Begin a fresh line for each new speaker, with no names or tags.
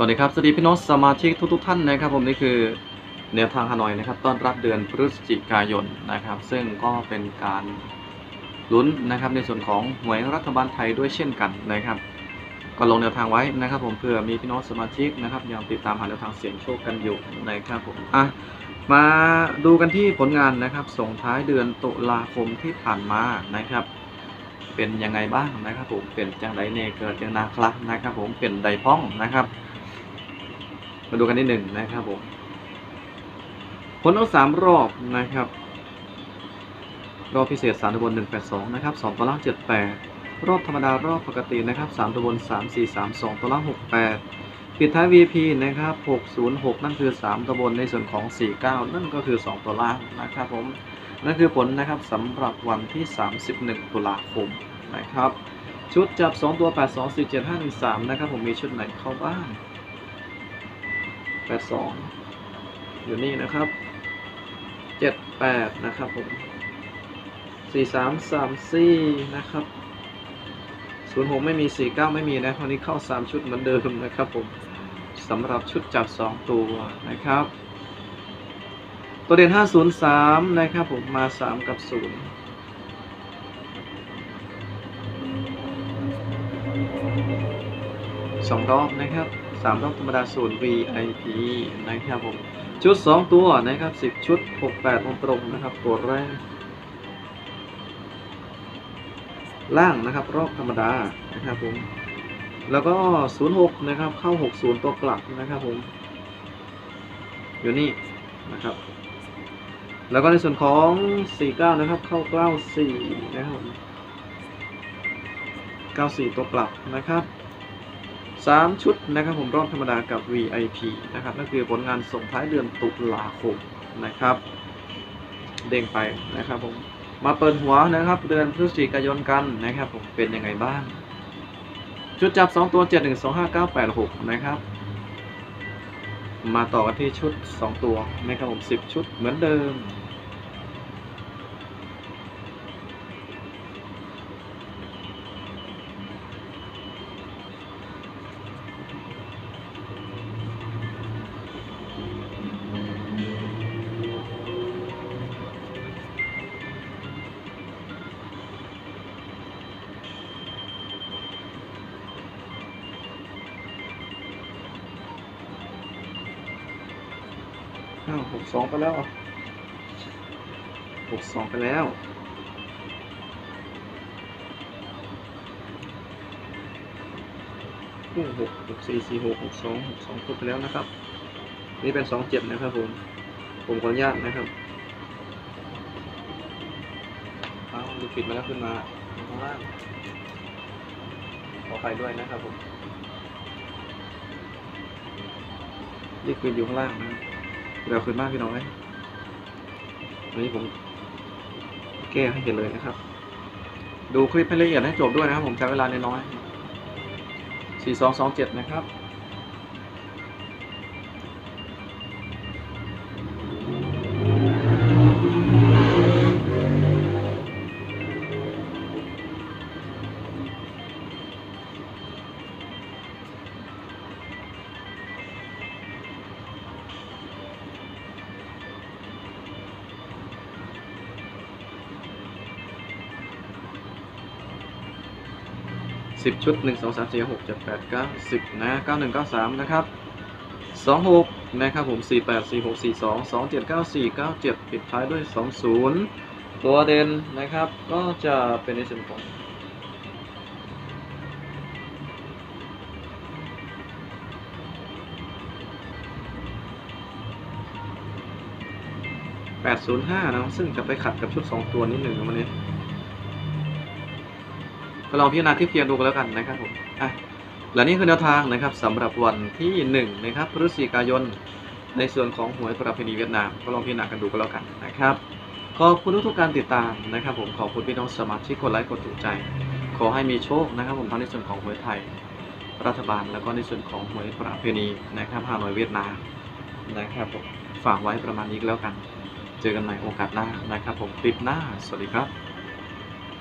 สวัสดีครับสวัสดีพี่น้องสมาชิกทุกๆท่านนะครับ ผมนี่คือแนวทางฮานอยนะครับ ต้อนรับเดือนพฤศจิกายนนะครับ ซึ่งก็เป็นการลุ้นนะครับในส่วนของหวยรัฐบาลไทยด้วยเช่นกันนะครับ ก็ลงแนวทางไว้นะครับ ผมเพื่อมีพี่น้องสมาชิกนะครับยังติดตามหาแนวทางเสี่ยงโชคกันอยู่นะครับผมอะมาดูกันที่ผลงานนะครับ ส่งท้ายเดือนตุลาคมที่ผ่านมานะครับ เป็นยังไงบ้างนะครับ ผมเป็นจังไดเนเกิดจังนาคละนะครับ ผมเป็นไดพ้องนะครับ มาดูกันที่หนึ่งนะครับผมผลเอาสามรอบนะครับ รอบพิเศษสามตัวบนหนึ่งแปดสองนะครับสองตัวล่างเจ็ดแปดรอบธรรมดารอบปกตินะครับสามตัวบนสามสี่สามสองตัวล่างหกแปดปิดท้าย VP นะครับหกศูนย์หกนั่นคือสามตัวบนในส่วนของสี่เก้านั่นก็คือสองตัวล่างนะครับผม นั่นคือผลนะครับสำหรับวันที่ 31 ตุลาคมนะครับ ชุดจับ 2 ตัว 8 2 4 7 5 1 3 นะครับผมมีชุดไหนเข้าบ้าง แปดสองอยู่นี่นะครับเจ็ดแปดนะครับผมสี่สามสามสี่นะครับศูนย์หกไม่มีสี่เก้าไม่มีนะวันนี้เข้าสามชุดเหมือนเดิมนะครับผมสำหรับชุดจับสองตัวนะครับ ตัวเด่นห้าศูนย์สามนะครับผมมาสามกับศูนย์ 2รอบนะครับ3รอบธรรมดาศูตร VIP นะครับผมชุด 2 ตัวนะครับ 10 ชุด 68ตรงนะครับ ตัวแรก ล่างนะครับ รอบธรรมดานะครับผมแล้วก็ 06 นะครับ เข้า 60 ตัวกลับนะครับผมอยู่นี่นะครับ แล้วก็ในส่วนของ 49 นะครับ เข้าเก้า4นะครับผม94 ตัวกลับนะครับ 3 ชุดนะครับผมรอบธรรมดากับ VIP นะครับนั่นคือผลงานส่งท้ายเดือนตุลาคมนะครับ เด้งไปนะครับผมมาเปิดหัวนะครับเดือนพฤศจิกายนกันนะครับผมเป็นยังไงบ้าง ชุดจับ 2 ตัว 7 1 2 5 9 8 6 นะครับ มาต่อกันที่ชุด 2 ตัวนะครับผม 10 ชุดเหมือนเดิม อ้าวหกสองไปแล้วหกสองไปแล้วหกหกสี่สี่หกหกสองหกสองครบไปแล้วนะครับ นี่เป็นสองเจ็ดนะครับผม ผมขออนุญาตนะครับเอาดูปิดมาแล้วขึ้นมาข้างล่างขอไปด้วยนะครับผม นี่คืออยู่ข้างล่างนะ เร็วขึ้นมากพี่น้องเลยวันนี้ผมแก้ให้เห็นเลยนะครับ ดูคลิปให้ละเอียดให้จบด้วยนะครับ ผมใช้เวลาน้อยๆสี่สองสองเจ็ดนะครับ สิบชุดหนึ่งสองสามสี่หกเจ็ดแปดเก้าสิบนะเก้าหนึ่งเก้าสามนะครับสองหกนะครับผมสี่แปดสี่หกสี่สองสองเจ็ดเก้าสี่เก้าเจ็ดปิดท้ายด้วยสองศูนย์ตัวเด่นนะครับก็จะเป็นในส่วนของแปดศูนย์ห้านะซึ่งจะไปขัดกับชุดสองตัวนิดหนึ่งนะวันนี้ ก็ลองพิจารณาเทียบเคียงดูกันแล้วกันนะครับผมอะและนี่คือแนวทางนะครับสำหรับวันที่1นะครับพฤศจิกายนในส่วนของหวยประเพณีเวียดนาม ก็ลองพิจารณากันดูกันแล้วกันนะครับขอบคุณทุกการติดตามนะครับ ผมขอบคุณพี่น้องสมาชิกกดไลค์กดถูกใจ ขอให้มีโชคนะครับ ผมทั้งในส่วนของหวยไทย รัฐบาลแล้วก็ในส่วนของหวยประเพณีนะครับฮานอยเวียดนามนะครับผมฝากไว้ประมาณนี้ก็แล้วกัน เจอกันใหม่โอกาสหน้านะครับ ผมคลิปหน้าสวัสดีครับ